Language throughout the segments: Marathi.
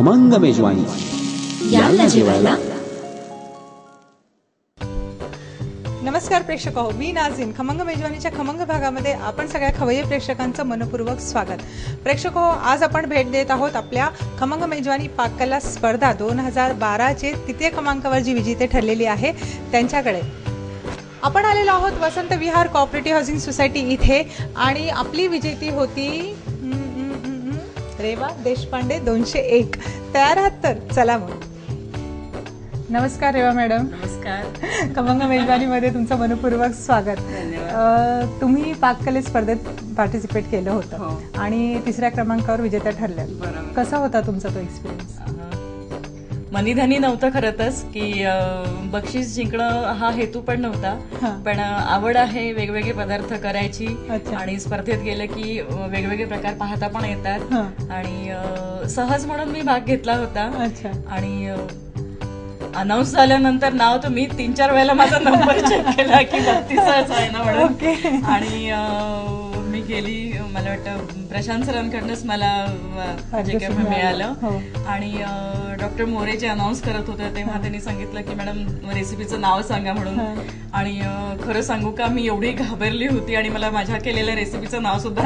खमंग मेजवानी. जेवायला. नमस्कार प्रेक्षक हो मी नाझीन. खमंग मेजवानीच्या खमंग भागामध्ये आपण सगळ्या खवय्ये प्रेक्षकांचं मनपूर्वक स्वागत. प्रेक्षक हो आज आपण भेट देत आहोत आपल्या खमंग मेजवानी पाककला स्पर्धा दोन हजार बाराचे तृतीय क्रमांकावर जी विजेते ठरलेली आहे त्यांच्याकडे. आपण आलेलो आहोत Vasant Vihar cooperative housing society इथे आणि आपली विजेती होती रेवा देशपांडे दोनशे एक. तयार आहात तर चला मग. नमस्कार रेवा मॅडम. नमस्कार. खमंग मेजवानीमध्ये तुमचं मनपूर्वक स्वागत. अ, तुम्ही पाककले स्पर्धेत पार्टिसिपेट केलं हो. होतं आणि तिसऱ्या क्रमांकावर विजेत्या ठरल्या बरोबर. कसा होता तुमचा तो एक्सपिरियन्स मनीधनी नव्हतं खरंच की बक्षीस जिंकणं हा हेतू पण. नव्हता पण आवड आहे वेगवेगळे पदार्थ करायची. आणि स्पर्धेत गेलं की वेगवेगळे प्रकार पाहता पण येतात. आणि सहज म्हणून मी भाग घेतला होता आणि अनाऊन्स झाल्यानंतर नाव तर मी तीन चार वेळेला माझा नंबर चेक केला की बत्तीसच आहे ना. म्हणून आणि गेली मला वाटतं प्रशांत सरांकडनंच मला जे काही मिळालं हो. आणि डॉक्टर मोरे जे अनाऊन्स करत होते तेव्हा त्यांनी सांगितलं की मॅडम रेसिपीचं नाव सांगा म्हणून हा. आणि खरं सांगू का मी एवढी घाबरली होती आणि मला माझ्या केलेल्या रेसिपीचं नाव सुद्धा.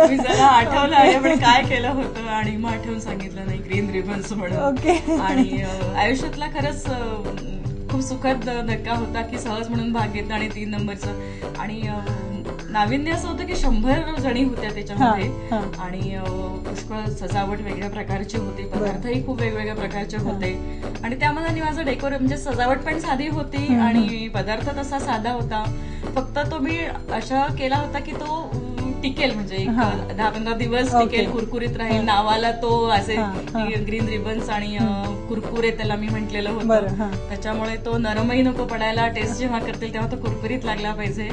मी जरा आठवलं आहे पण काय केलं होतं आणि मग आठवून सांगितलं नाही ग्रीन रिबन्स म्हणून ओके. आणि आयुष्यातला खरंच खूप सुखद धक्का होता की सहज म्हणून भाग घेतला आणि तीन नंबरचं. आणि नाविन्य असं होतं की शंभर जणी होत्या त्याच्यामध्ये. आणि पुष्कळ सजावट वेगळ्या प्रकारची होती. पदार्थही खूप वेगवेगळ्या प्रकारचे होते. आणि त्यामध्ये माझं डेकोरे म्हणजे सजावट पण साधी होती आणि पदार्थ तसा साधा होता. फक्त तो मी अशा केला होता की तो टिकेल म्हणजे एक हा. दहा पंधरा दिवस ओके. टिकेल कुरकुरीत राहील नावाला तो असे हा, हा. ग्रीन रिबन्स आणि अं, कुरकुरे त्याला मी म्हटलेलं बरं, हा. होतं त्याच्यामुळे तो नरमही नको पडायला टेस्ट जेव्हा करतील तेव्हा तो कुरकुरीत लागला पाहिजे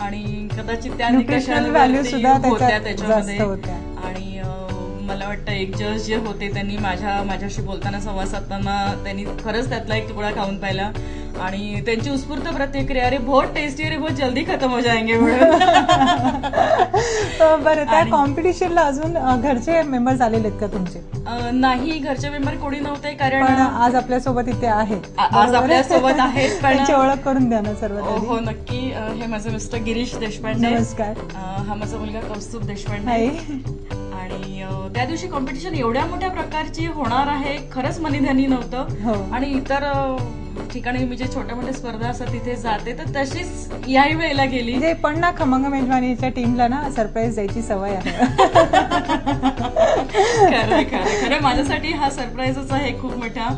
आणि कदाचित त्या न्यूट्रिशनल व्हॅल्यू सुद्धा होत्या त्याच्यात त्याच्यामध्ये होत्या आणि मला वाटतं एक जज जे होते त्यांनी माझ्या माझ्याशी बोलताना संवाद साधताना त्यांनी खरंच त्यातला एक तुकडा खाऊन पाहिला. आणि त्यांची उत्स्फूर्त प्रतिक्रिया अरे बहुत टेस्टी अरे बहुत जल्दी खतम हो म्हणून. अ, बरं त्या कॉम्पिटिशनला अजून घरचे मेंबर्स आलेले आहेत का तुमचे? नाही घरचे मेंबर कोणी नव्हते कारण आज आपल्यासोबत इथे आहेत. आज? आपल्यासोबत आहेत, पण- त्यांची ओळख करून द्या ना सर्वात हो. हो नक्की हे माझं मिस्टर गिरीश देशपांडे. नमस्कार. हा माझा मुलगा कौस्तुभ देशपांडे. आणि त्या दिवशी कॉम्पिटिशन एवढ्या मोठ्या प्रकारची होणार आहे खरंच मनीधनी हो. नव्हतं आणि इतर ठिकाणी मी जे छोट्या मोठ्या स्पर्धा असतात तिथे जाते तर तशीच याही वेळेला गेली. म्हणजे पण ना खमंग मेजवानीच्या टीमला ना सरप्राईज द्यायची सवय आहे. खरं खरं. खरं माझ्यासाठी हा सरप्राईजच आहे खूप मोठा.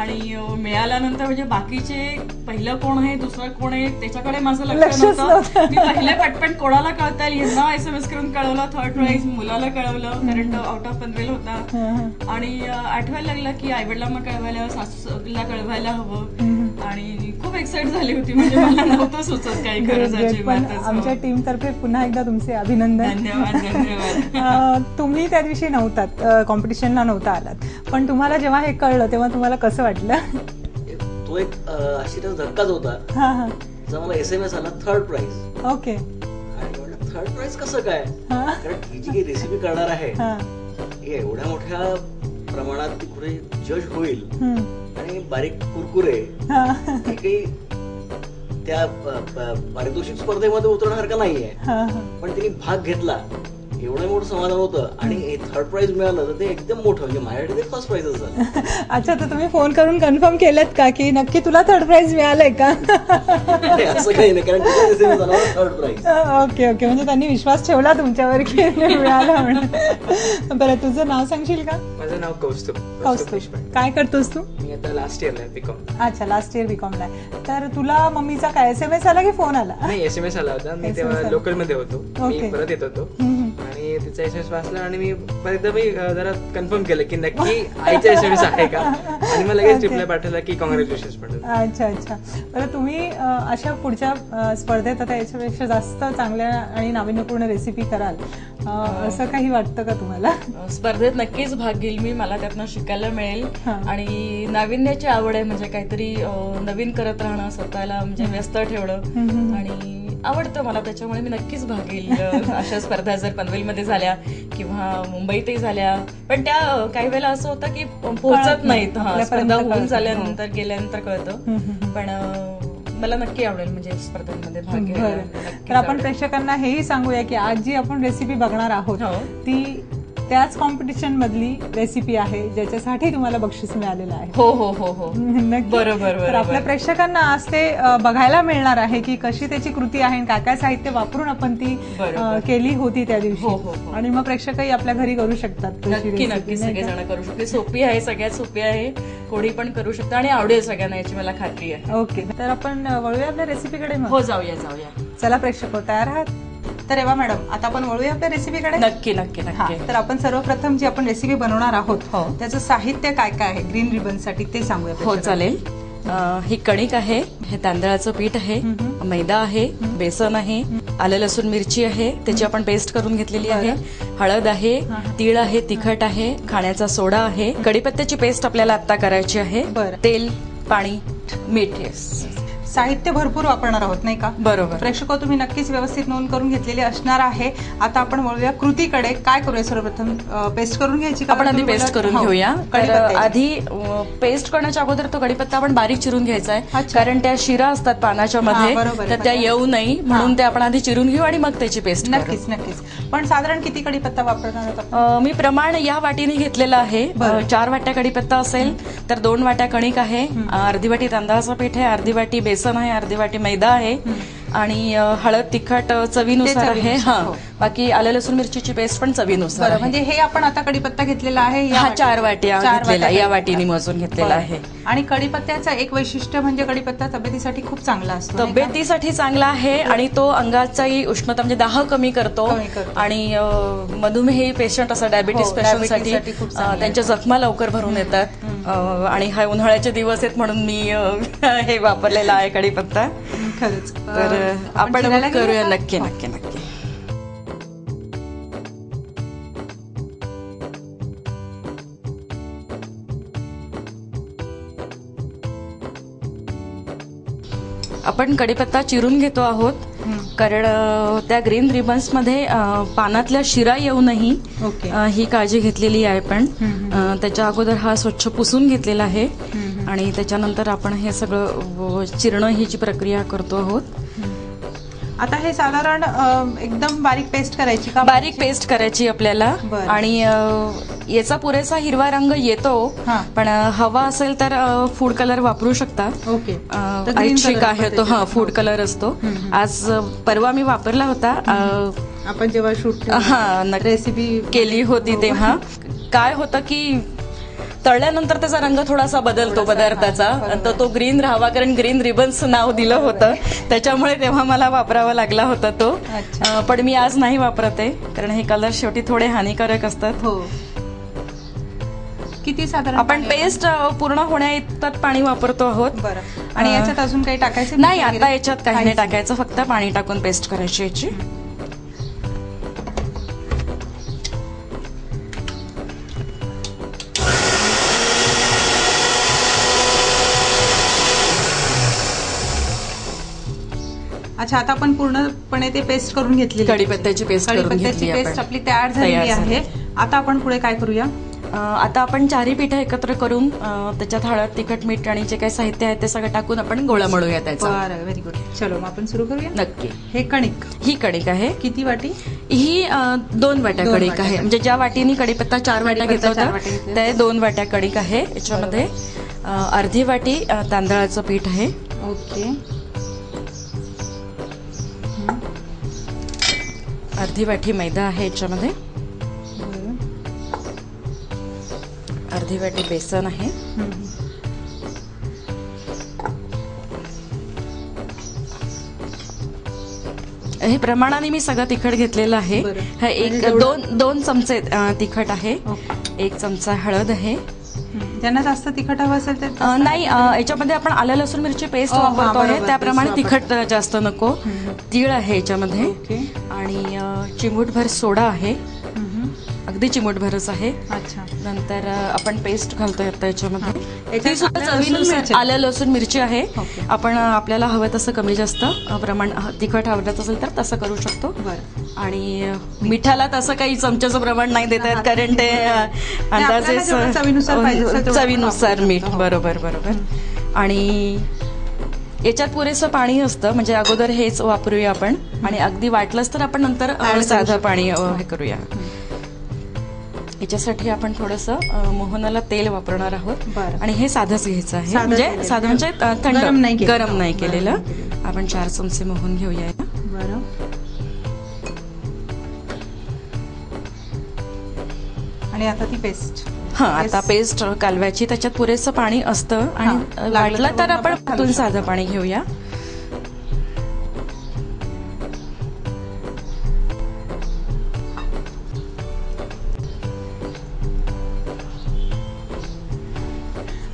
आणि मिळाल्यानंतर म्हणजे बाकीचे पहिलं कोण आहे दुसरं कोण आहे त्याच्याकडे माझं लक्ष नव्हतं. मी पहिले पटपट कोणाला कळता येईल यांना एस एम एस करून कळवलं थर्ड प्राईज मुलाला कळवलं कारण तो आउट ऑफ पनवेल होता. आणि आठवायला लागलं की आईवडिलांना कळवायला सासूला कळवायला हवं. आणि खूप एक्साइट झाली होती. म्हणजे मला नव्हतं सुचत काही गरजाची. आमच्या. टीम तर्फे पुन्हा एकदा तुमचे अभिनंदन. धन्यवाद तुम्ही त्या दिवशी नव्हतात कॉम्पिटिशनला नव्हता आलात. पण तुम्हाला जेव्हा हे कळलं तेव्हा तुम्हाला कसं वाटलं? तो एक अं, आश्चर्याचा धक्काच होता जेव्हा मला एस एम एस आला third prize okay. Third prize कसं काय? हा. कारण ही जी काही रेसिपी करणार आहे एवढ्या मोठ्या प्रमाणात ती कुठे जज होईल. आणि बारीक कुरकुरे हा. काही त्या पारितोषिक स्पर्धेमध्ये उतरण्यासारखं नाहीये? हा, हा. पण तिने भाग घेतला. एवढं मोठं समाधान होतं. आणि थर्ड प्राइज मिळालं तर ते एकदम मोठं म्हणजे माझ्यासाठी ते फर्स्ट प्राइजच झालं अच्छा तर तुम्ही फोन करून कन्फर्म केलं का की नक्की तुला थर्ड प्राइज मिळालंय का? असं काही नाही कारण थर्ड प्राइज ओके ओके. म्हणजे त्यांनी विश्वास ठेवला तुमच्यावर की मिळाला म्हणून. बरं तुझं नाव सांगशील का? माझं नाव कौस्तुभ कौस्तुभ काय करतोस तू? आता लास्ट इयरला आहे बीकॉम अच्छा लास्ट इयर बीकॉमला तर तुला मम्मीचा काय? एस एम एस आला की फोन आला? नाही एस एम एस आला होता. मी SMS तेव्हा आला. लोकलमध्ये होतो. ओके. मी परत येत होतो. हम्म. तिचा एस वाचला आणि मी एकदा मी अं, जरा कन्फर्म केलं की नक्की आईचा एस एम एस आहे का? आणि मला लगेच. रिप्लाय पाठवला की कॉंग्रॅच्युलेशन पाठवलं. अच्छा अच्छा. बरं तुम्ही अशा पुढच्या स्पर्धेत आता याच्यापेक्षा जास्त चांगल्या आणि नाविन्यपूर्ण रेसिपी कराल. असं काही वाटतं का तुम्हाला? स्पर्धेत नक्कीच भाग घेईल मी. मला त्यातनं शिकायला मिळेल. आणि नाविन्याची आवड आहे म्हणजे काहीतरी नवीन करत राहणं स्वतःला म्हणजे व्यस्त ठेवणं. आणि आवडतं मला त्याच्यामुळे मी नक्कीच भाग घेईल. अशा स्पर्धा जर पनवेलमध्ये झाल्या किंवा मुंबईतही झाल्या. पण त्या काही वेळेला असं होतं की पोहोचत नाहीत. हा स्पर्धा होऊन. झाल्यानंतर गेल्यानंतर कळतं. पण मला नक्की आवडेल म्हणजे स्पर्धांमध्ये भाग तर आपण. प्रेक्षकांना हेही सांगूया की आज जी आपण रेसिपी बघणार आहोत हो. ती त्याच कॉम्पिटिशन मधली रेसिपी आहे ज्याच्यासाठी तुम्हाला बक्षीस मिळालेलं आहे. हो हो हो हो. नक्की. बरोबर, तर. आपल्या प्रेक्षकांना आज ते बघायला मिळणार आहे की कशी त्याची कृती आहे काय काय साहित्य वापरून आपण ती. केली होती त्या हो, हो, दिवशी हो. आणि मग प्रेक्षकही आपल्या घरी करू शकतात नक्की नक्की? सगळेजण करू शकते सोपी आहे सगळ्यात सोपी आहे. कोणी पण करू शकतं आणि आवडेल सगळ्यांना याची मला खात्री आहे. ओके. तर आपण वळूया आपल्या रेसिपीकडे हो जाऊया जाऊया. चला प्रेक्षक हो, तयार आहात? तर एव्हा मॅडम आता आपण वळूया आपल्या रेसिपीकडे नक्की नक्की हा नक्की. तर आपण सर्वप्रथम जी आपण रेसिपी बनवणार आहोत हो. त्याचं साहित्य काय काय आहे? ग्रीन रिबनसाठी ते सांगूया हो चालेल. अं, ही कणिक आहे हे तांदळाचं पीठ आहे मैदा आहे बेसन आहे आलं लसूण मिरची आहे त्याची आपण पेस्ट करून घेतलेली आहे. हळद आहे तीळ आहे तिखट आहे खाण्याचा सोडा आहे. कढीपत्त्याची पेस्ट आपल्याला आता करायची आहे. बरं. तेल पाणी मीठ. साहित्य भरपूर वापरणार आहोत नाही का? बरोबर. प्रेक्षक तुम्ही नक्कीच व्यवस्थित नोंद करून घेतलेली असणार आहे. आता आपण वळूया कृतीकडे. काय करूया सर्वप्रथम? पेस्ट करून घ्यायची? आपण आधी पेस्ट करून हो, घेऊया. आधी पेस्ट करण्याच्या अगोदर तो कढीपत्ता आपण बारीक चिरून घ्यायचा आहे. कारण त्या शिरा असतात पानाच्या मध्ये हा. तर त्या येऊ नये म्हणून ते आपण आधी चिरून घेऊ आणि मग त्याची पेस्ट नक्कीच नक्कीच. पण साधारण किती कडीपत्ता वापरणार मी प्रमाण या वाटीने घेतलेलं आहे. चार वाट्या कढीपत्ता असेल तर दोन वाट्या कणिक आहे अर्धी वाटी तांदळाचं पीठ आहे अर्धी वाटी बेसन आहे अर्धी वाटी मैदा आहे आणि हळद तिखट चवीनुसार आहे. हा. हो. बाकी आलं लसूण मिरचीची पेस्ट पण चवीनुसार बरं आहे. म्हणजे हे आपण आता कडीपत्ता घेतलेला आहे या हा वाटी- चार वाट्या चार घेतलेला वाट्या या वाटीने मोजून घेतलेला बरं. आहे आणि कडीपत्त्याचं एक वैशिष्ट्य म्हणजे कडीपत्ता तब्येतीसाठी खूप चांगला असतो नाही का? तब्येतीसाठी चांगला आहे आणि तो अंगाचाही उष्णता म्हणजे दाह कमी करतो कमी करतो. आणि अ, मधुमेही पेशंट असं डायबिटीस हो, पेशंटसाठी diabetes साठी खूप चांगलं आहे. त्यांच्या जखमा लवकर भरून येतात अ, आणि हा उन्हाळ्याचे दिवस आहेत म्हणून मी अ, हे वापरलेला आहे कडीपत्ता खरंच तर अं, आपण करूया का? नक्की नक्की नक्की आपण कडीपत्ता चिरून घेतो आहोत. कारण त्या ग्रीन रिबन्समध्ये पानातल्या शिरा येऊ नये ओके. अ, ही काळजी घेतलेली आहे पण त्याच्या अगोदर हा स्वच्छ पुसून घेतलेला आहे. आणि त्याच्यानंतर आपण हे सगळं चिरणं ही जी प्रक्रिया करतो आहोत आता हे साधारण अं, एकदम बारीक पेस्ट करायची का बारीक पेस्ट करायची आपल्याला बरं. आणि अ, याचा पुरेसा हिरवा रंग येतो हा. पण अ, हवा असेल तर फूड कलर वापरू शकता ओके अ, तर green ऐच्छिक color आहे तो हा. फूड कलर असतो आज अ, परवा मी वापरला होता अ, आपण जेव्हा शूट हा, नक्की. रेसिपी केली होती. तेव्हा काय होतं की तळल्यानंतर त्याचा रंग थोडासा बदलतो पदार्थाचा. तर तो ग्रीन राहावा कारण ग्रीन रिबन्स नाव दिलं होतं. त्याच्यामुळे तेव्हा मला वापरावा लागला होता तो. पण मी आज नाही वापरत आहे कारण हे कलर शेवटी थोडे हानिकारक असतात. हो. किती साधारण आपण पाणी पेस्ट पूर्ण होण्या इतपत पाणी वापरतो आहोत. बरं. आणि याच्यात अजून काही टाकायचं नाही? आता याच्यात काही नाही टाकायचं फक्त पाणी टाकून पेस्ट करायची याची. अच्छा आता आपण पूर्णपणे ते पेस्ट करून घेतली कढीपत्त्याची करून कढीपत्त्याची पेस्ट. आपली तयार झालेली. आहे. आता आपण पुढे काय करूया? आता आपण चारही पिठं एकत्र करून त्याच्यात हळद तिखट मीठ आणि जे काही साहित्य आहे ते सगळं टाकून आपण गोळा मळूया त्याचा. व्हेरी गुड चलो मग आपण सुरू करूया? नक्की. हे कणिक. ही कणिक आहे. किती वाटी? ही दोन वाट्या कणिक आहे. म्हणजे ज्या वाटीनी कढीपत्ता चार वाट्या कढीपत्ता घेतला चार वाट्या होता घेतल्या. ते दोन वाट्या कणिक आहे. याच्यामध्ये अर्धी वाटी तांदळाचं पीठ आहे. ओके. अर्धी वाटी मैदा आहे याच्यामध्ये. अर्धी वाटी बेसन आहे. हे प्रमाणाने मी सगळं तिखट घेतलेलं आहे. हे एक दोन दोन चमचे तिखट आहे. एक चमचा हळद आहे. ज्यांना जास्त तिखट हवं असेल तर नाही याच्यामध्ये आपण आलं लसूण मिरची पेस्ट ओ, हा, वापरतो आहे. त्याप्रमाणे तिखट जास्त नको. तीळ आहे याच्यामध्ये. आणि चिमूटभर सोडा आहे. अगदी चिमूटभरच आहे. अच्छा. नंतर आपण पेस्ट घालतोय आता याच्यामध्ये. चवीनुसार मिरची. आलं लसूण मिरची आहे. आपण आपल्याला हवं तसं कमी जास्त प्रमाण तिखट आवडत असेल तर तसं करू शकतो. आणि मिठाला तसं काही चमच्याचं प्रमाण नाही देता येत कारण ते अंदाजे चवीनुसार मीठ. बरोबर बरोबर. आणि याच्यात पुरेसं पाणी असतं म्हणजे अगोदर हेच वापरूया आपण. आणि अगदी वाटलंच तर आपण नंतर साधं. पाणी अ, हे करूया. याच्यासाठी आपण थोडंसं मोहनाला तेल वापरणार आहोत बरं. आणि हे साधंच घ्यायचं आहे म्हणजे. साधं म्हणजे थंड गरम नाही केलेलं. आपण चार चमचे मोहन घेऊया. बरं आणि आता ती पेस्ट हा आता पेस्ट कालव्याची त्याच्यात पुरेसं पाणी असतं आणि लागलं वाटलं तर आपण. साधं पाणी घेऊया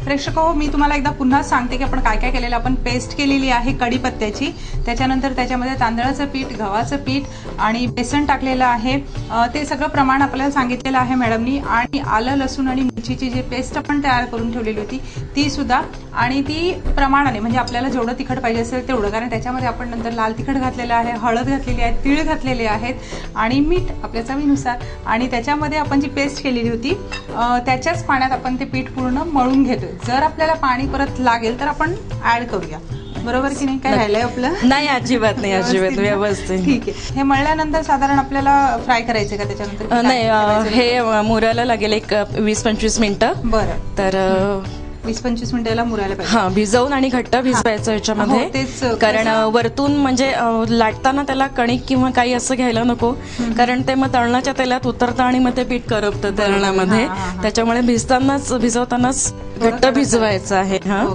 प्रेक्षक हो मी तुम्हाला एकदा पुन्हा सांगते की आपण काय काय केलेलं आपण पेस्ट केलेली आहे कढीपत्त्याची. त्याच्यानंतर त्याच्यामध्ये तांदळाचं पीठ गव्हाचं पीठ आणि बेसन टाकलेलं आहे. ते सगळं प्रमाण आपल्याला सांगितलेलं आहे मॅडमनी. आणि आलं लसूण आणि मिरचीची जी पेस्ट आपण तयार करून ठेवलेली होती ती सुद्धा आणि ती प्रमाणाने म्हणजे आपल्याला जेवढं तिखट पाहिजे असेल तेवढं. कारण त्याच्यामध्ये आपण नंतर लाल तिखट घातलेलं आहे हळद घातलेली आहे तीळ घातलेले आहेत आणि मीठ आपल्या चवीनुसार. आणि त्याच्यामध्ये आपण जी पेस्ट केलेली होती त्याच्याच पाण्यात आपण ते पीठ पूर्ण मळून घेतोय. जर आपल्याला पाणी परत लागेल तर आपण ॲड करूया. बरोबर की नाही? काय राहिलंय आपलं? नाही अजिबात नाही अजिबात? व्यवस्थित. ठीक आहे. हे मळल्यानंतर साधारण आपल्याला फ्राय करायचे का त्याच्यानंतर? नाही? हे मुरायला लागेल एक वीस पंचवीस मिनिटं. बरं. तर वीस पंचवीस मिनिटाला मुरायला पाहिजे. हा भिजवून आणि घट्ट भिजवायचं हो, याच्यामध्ये तेच, अ, कारण वरतून म्हणजे लाटताना त्याला कणिक किंवा काही असं घ्यायला नको. कारण ते मग तळणाच्या तेलात उतरतं आणि मग ते पीठ करपतं तळणामध्ये. हा, हा, हा. त्याच्यामुळे भिजतानाच भिजवतानाच घट्ट भिजवायचं आहे. हा.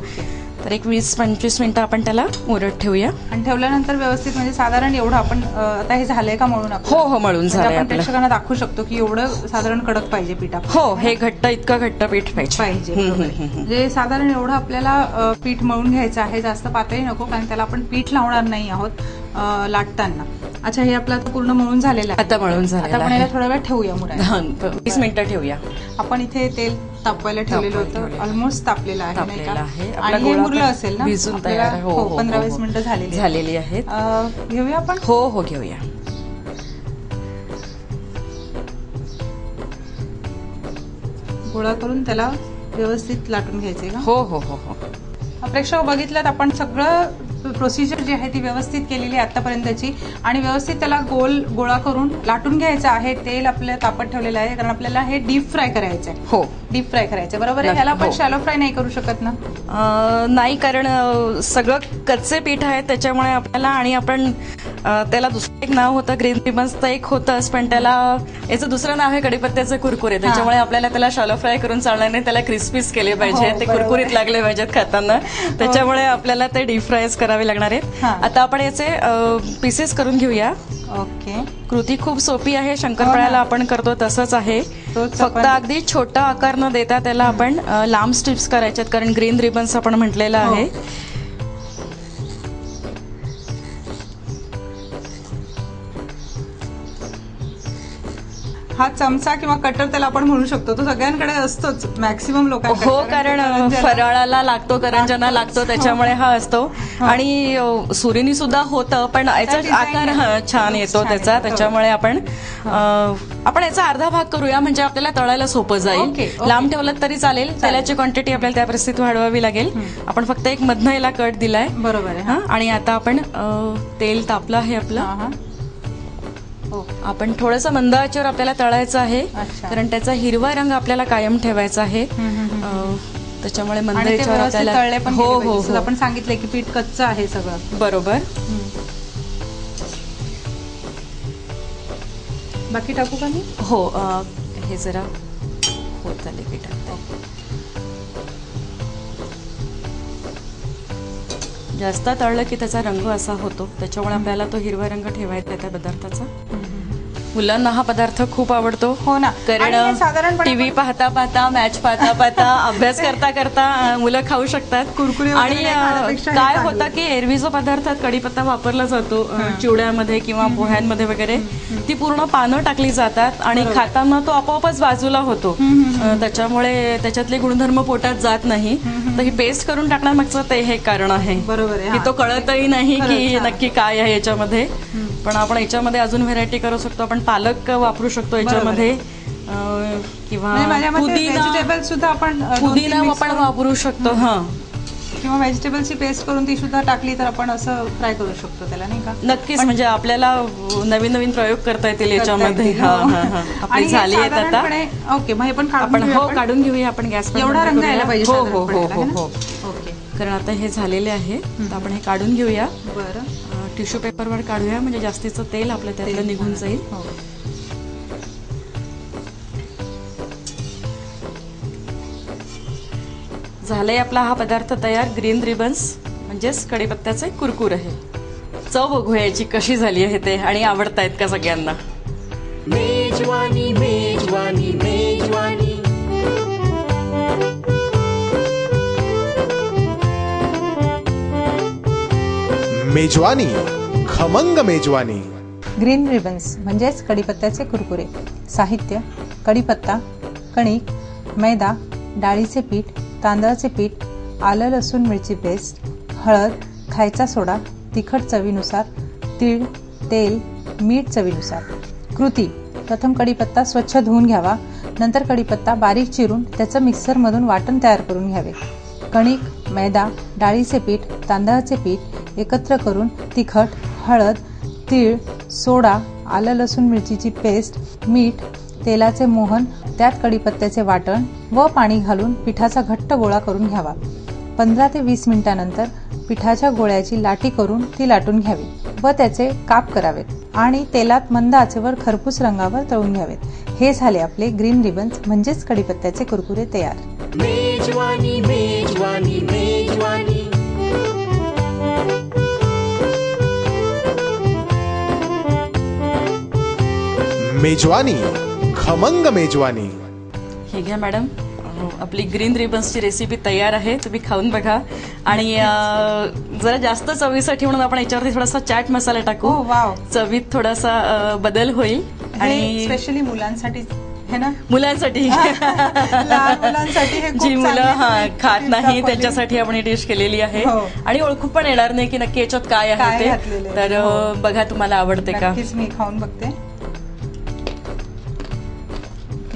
तर एक वीस पंचवीस मिनिटं आपण त्याला मुरत ठेवूया आणि ठेवल्यानंतर व्यवस्थित म्हणजे साधारण एवढं आपण आता हे झालंय का म्हणून आपण हो, हो, मळून आपण आपलं. प्रेक्षकांना दाखवू शकतो की एवढं साधारण कडक पाहिजे पीठ. हो हे घट्ट इतकं घट्ट पीठ पाहिजे. म्हणजे साधारण एवढं आपल्याला पीठ मळून घ्यायचं आहे जास्त पातळी नको कारण त्याला आपण पीठ लावणार नाही आहोत लाटताना अच्छा हे आपलं आता पूर्ण मळून झालेलं आहे आता मळून आता आपण. याला थोडा वेळ ठेवूया हा, वीस मिनिटं ठेवूया आपण इथे तेल तापवायला ठेवलेलं होतं. ऑलमोस्ट तापलेलं आहे नाही तापलेलं आहे. का आपला आणि हे गोळा मुरलं पण असेल ना? भिजून आपल्याला- तयार आहे. हो, हो हो, पंधरा हो, वीस हो. मिनिटं झालेली आहेत. झालेली आहेत. अ, घेऊया आपण? हो हो घेऊया. गोळा करून त्याला व्यवस्थित लाटून घ्यायचे का? हो हो हो हो. प्रेक्षक बघितलं आपण सगळं प्रोसिजर जी आहे ती व्यवस्थित केलेली आहे आतापर्यंतची आणि व्यवस्थित त्याला गोल गोळा करून लाटून घ्यायचं आहे. तेल आपलं तापत ठेवलेलं आहे. कारण आपल्याला हे डीप फ्राय करायचं आहे हो. डीप फ्राय करायचं आहे. बरोबर आहे? ह्याला आपण हो. शॅलो फ्राय नाही करू शकत ना? नाही कारण सगळं कच्चे पीठ आहे. त्याच्यामुळे आपल्याला आणि आपण त्याला दुसरं एक नाव होतं ग्रीन रिबन्स तर एक होतंच पण त्याला याचं दुसरं नाव आहे कडीपत्त्याचे कुरकुरे. त्याच्यामुळे आपल्याला त्याला शालो फ्राय करून चालणार नाही त्याला क्रिस्पीस केले पाहिजे. हो, ते. कुरकुरीत लागले पाहिजेत खाताना. त्याच्यामुळे आपल्याला ते डीप फ्रायच करावे लागणार आहेत. हा. आता आपण याचे पीसेस करून घेऊया. ओके. कृती खूप सोपी आहे शंकरपाळ्याला आपण करतो तसंच आहे. फक्त अगदी छोटा आकार न देता त्याला आपण लांब स्ट्रिप्स करायच्यात कारण ग्रीन रिबन्स आपण म्हटलेलं हो. आहे. हा चमचा किंवा कटर त्याला आपण म्हणू शकतो. तो सगळ्यांकडे असतोच मॅक्सिमम लोकांकडे. हो कारण फराळाला लागतो करंजना लागतो त्याच्यामुळे हा असतो. आणि अ, सुरीनी सुद्धा होतं पण याचा आकार. हा, छान येतो त्याचा. त्याच्यामुळे आपण अ, आपण याचा अर्धा भाग करूया म्हणजे आपल्याला तळायला सोपं जाईल. लांब ठेवलं तरी चालेल. तेलाची क्वांटिटी आपल्याला त्या परिस्थितीत वाढवावी लागेल. आपण फक्त एक मधनं याला कट दिलाय. बरोबर आहे हा. आणि आता आपण तेल तापलं आहे आपलं. हा, हा. हो. आपण थोडंसं मंद आचेवर आपल्याला तळायचं आहे. कारण त्याचा हिरवा रंग आपल्याला कायम ठेवायचा आहे. त्याच्यामुळे मंद आणि ते आचेवर व्यवस्थित आपल्याला तळले पण हो हो हो. आपण सांगितलंय की पीठ कच्चं आहे सगळं. बरोबर. बाकी टाकू का मी? हो हे जरा होत आले जास्त तळलं की त्याचा रंग असा होतो. त्याच्यामुळे आपल्याला तो हिरवा रंग ठेवायचा आहे त्या पदार्थाचा. मुलांना हा पदार्थ खूप आवडतो. हो ना. कारण टीव्ही पाहता पाहता मॅच पाहता पाहता अभ्यास करता करता मुलं खाऊ शकतात. कुरकुरे आणि काय. होतं की एरवी जो पदार्थात कढीपत्ता वापरला जातो चिवड्यामध्ये किंवा पोह्यांमध्ये वगैरे. ती पूर्ण पानं टाकली जातात आणि खाताना तो आपोआपच बाजूला होतो. त्याच्यामुळे त्याच्यातले गुणधर्म पोटात जात नाही. तर ही पेस्ट करून टाकण्यामागचं ते हे कारण आहे. बरोबर की. तो कळतही नाही की. नक्की काय आहे याच्यामध्ये. पण आपण याच्यामध्ये अजून व्हेरायटी करू शकतो. आपण पालक वापरू शकतो याच्यामध्ये. किंवा म्हणजे व्हेजिटेबल सुद्धा आपण पुदिना आपण वापरू शकतो. हा. किंवा व्हेजिटेबलची पेस्ट करून ती सुद्धा टाकली तर आपण असं फ्राय करू शकतो त्याला नाही का? नक्कीच म्हणजे आपल्याला नवीन नवीन प्रयोग करता येतील याच्यामध्ये. हा. आणि झाली आहेत आता. ओके मग हे पण आपण हो. काढून घेऊया आपण गॅस एवढा रंग यायला पाहिजे हो हो हो हो हो? ओके. कारण आता हे झालेले आहे तर आपण हे काढून घेऊया. बरं. टिश्यू पेपरवर काढूया म्हणजे जास्तीचं तेल आपलं त्यातलं निघून जाईल. हो. झालंय आपला हा पदार्थ तयार ग्रीन रिबन्स म्हणजेच कढीपत्त्याचे कुरकुर आहे. चव बघूया याची कशी झाली आहे ते आणि आवडतायत का सगळ्यांना? मेजवानी खमंग मेजवानी. ग्रीन रिबन्स म्हणजेच कडीपत्त्याचे कुरकुरे साहित्य कडीपत्ता कणिक मैदा डाळीचे पीठ तांदळाचे पीठ आलं लसूण मिरची पेस्ट हळद खायचा सोडा तिखट चवीनुसार तीळ तेल मीठ चवीनुसार. कृती प्रथम कढीपत्ता स्वच्छ धुवून घ्यावा नंतर कढीपत्ता बारीक चिरून त्याचं मिक्सरमधून वाटण तयार करून घ्यावे. कणिक मैदा डाळीचे पीठ तांदळाचे पीठ एकत्र करून तिखट हळद तीळ सोडा आलं लसूण मिरचीची पेस्ट मीठ तेलाचे मोहन त्यात कडीपत्त्याचे वाटण व पाणी घालून पिठाचा घट्ट गोळा करून घ्यावा. पंधरा ते वीस मिनिटानंतर पिठाच्या गोळ्याची लाटी करून ती लाटून घ्यावी व त्याचे काप करावेत आणि तेलात मंद आचेवर खरपूस रंगावर तळून घ्यावेत. हे झाले आपले ग्रीन रिबन्स म्हणजेच कडीपत्त्याचे कुरकुरे तयार. मेजवानी मेजवानी मेजवानी. मेजवानी खमंग मेजवानी. हे घ्या मॅडम. आपली ग्रीन रिबन्सची रेसिपी तयार आहे तुम्ही खाऊन बघा. आणि जरा जास्त चवीसाठी म्हणून आपण याच्यावरती थोडासा चाट मसाला टाकू. हो, वाव. चवीत थोडासा बदल होईल. आणि स्पेशली मुलांसाठी हे ना? मुलांसाठी. मुलांसाठी हे खूप जी मुलं हा खात नाही. त्यांच्यासाठी आपण ही डिश केलेली आहे. हो. आणि ओळखू पण येणार नाही की नक्की याच्यात काय आहे ते. आहे. तर अं, बघा तुम्हाला आवडते का? नक्कीच मी खाऊन बघते.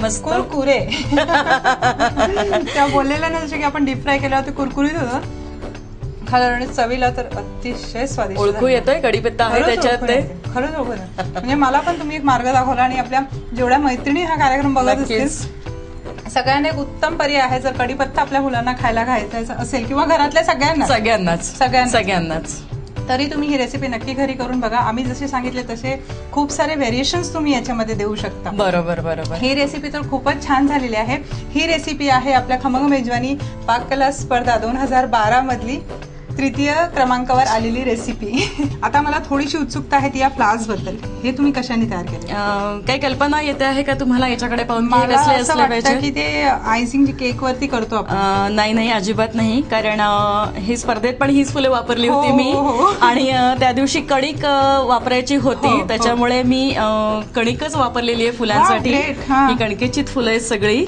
मस्त कुरकुरे त्या बोललेल्या ना जसे की आपण डीप फ्राय केल्यावर ते कुरकुरीत होतं खाल्लं आणि चवीला तर अतिशय स्वादिष्ट ओळखू. येतोय कढीपत्ता आहे त्याच्यात ते. खरंच ओळखून येते. म्हणजे मला पण तुम्ही एक मार्ग दाखवला आणि आपल्या जेवढ्या मैत्रिणी हा कार्यक्रम बघत. असतील सगळ्यांना एक उत्तम पर्याय आहे जर कढीपत्ता आपल्या मुलांना खायला खायचा असेल किंवा घरातल्या सगळ्यांना सगळ्यांनाच सगळ्यांनाच. सगळ्यांनाच तरी तुम्ही ही रेसिपी नक्की घरी करून बघा. आम्ही जसे सांगितले तसे खूप सारे व्हेरिएशन्स तुम्ही याच्यामध्ये देऊ शकता. बरोबर बरोबर. ही रेसिपी तर खूपच छान झालेली आहे. ही रेसिपी आहे आपल्या खमंग मेजवानी पाककला स्पर्धा दोन हजार बारा मधली. तृतीय क्रमांकावर आलेली रेसिपी आता मला थोडीशी उत्सुकता आहे ती या फ्लावर्सबद्दल. हे तुम्ही कशाने तयार केले? काही कल्पना येते आहे का तुम्हाला याच्याकडे पाहून हे मला असं वाटतं की ते आयसिंग केक वरती करतो आपण. नाही नाही अजिबात नाही. कारण ही स्पर्धेत पण हीच फुले वापरली हो, होती मी. हो, हो. आणि त्या दिवशी कणिक वापरायची हो, होती. हो. त्याच्यामुळे मी कणिकच वापरलेली आहे फुलांसाठी. हा. ही कणकेचीच फुलं आहेत सगळी.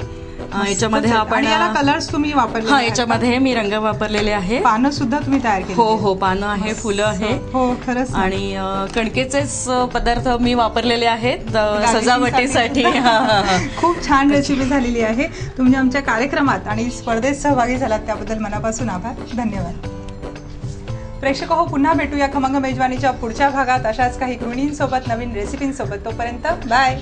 याच्यामध्ये. आपण आणि याला कलर्स तुम्ही वापरले हा याच्यामध्ये मी रंग वापरलेले आहे. पानं सुद्धा तुम्ही तयार केली हो हो पानं आहे फुलं आहे. हो खरंच. आणि कणकेचेच पदार्थ मी वापरलेले आहेत सजावटीसाठी. खूप छान रेसिपी झालेली आहे. तुम्ही आमच्या कार्यक्रमात आणि स्पर्धेत सहभागी झालात त्याबद्दल मनापासून आभार. धन्यवाद. प्रेक्षक हो पुन्हा भेटूया खमंग मेजवानीच्या पुढच्या भागात. अशाच काही गृहिणींसोबत नवीन रेसिपींसोबत तोपर्यंत बाय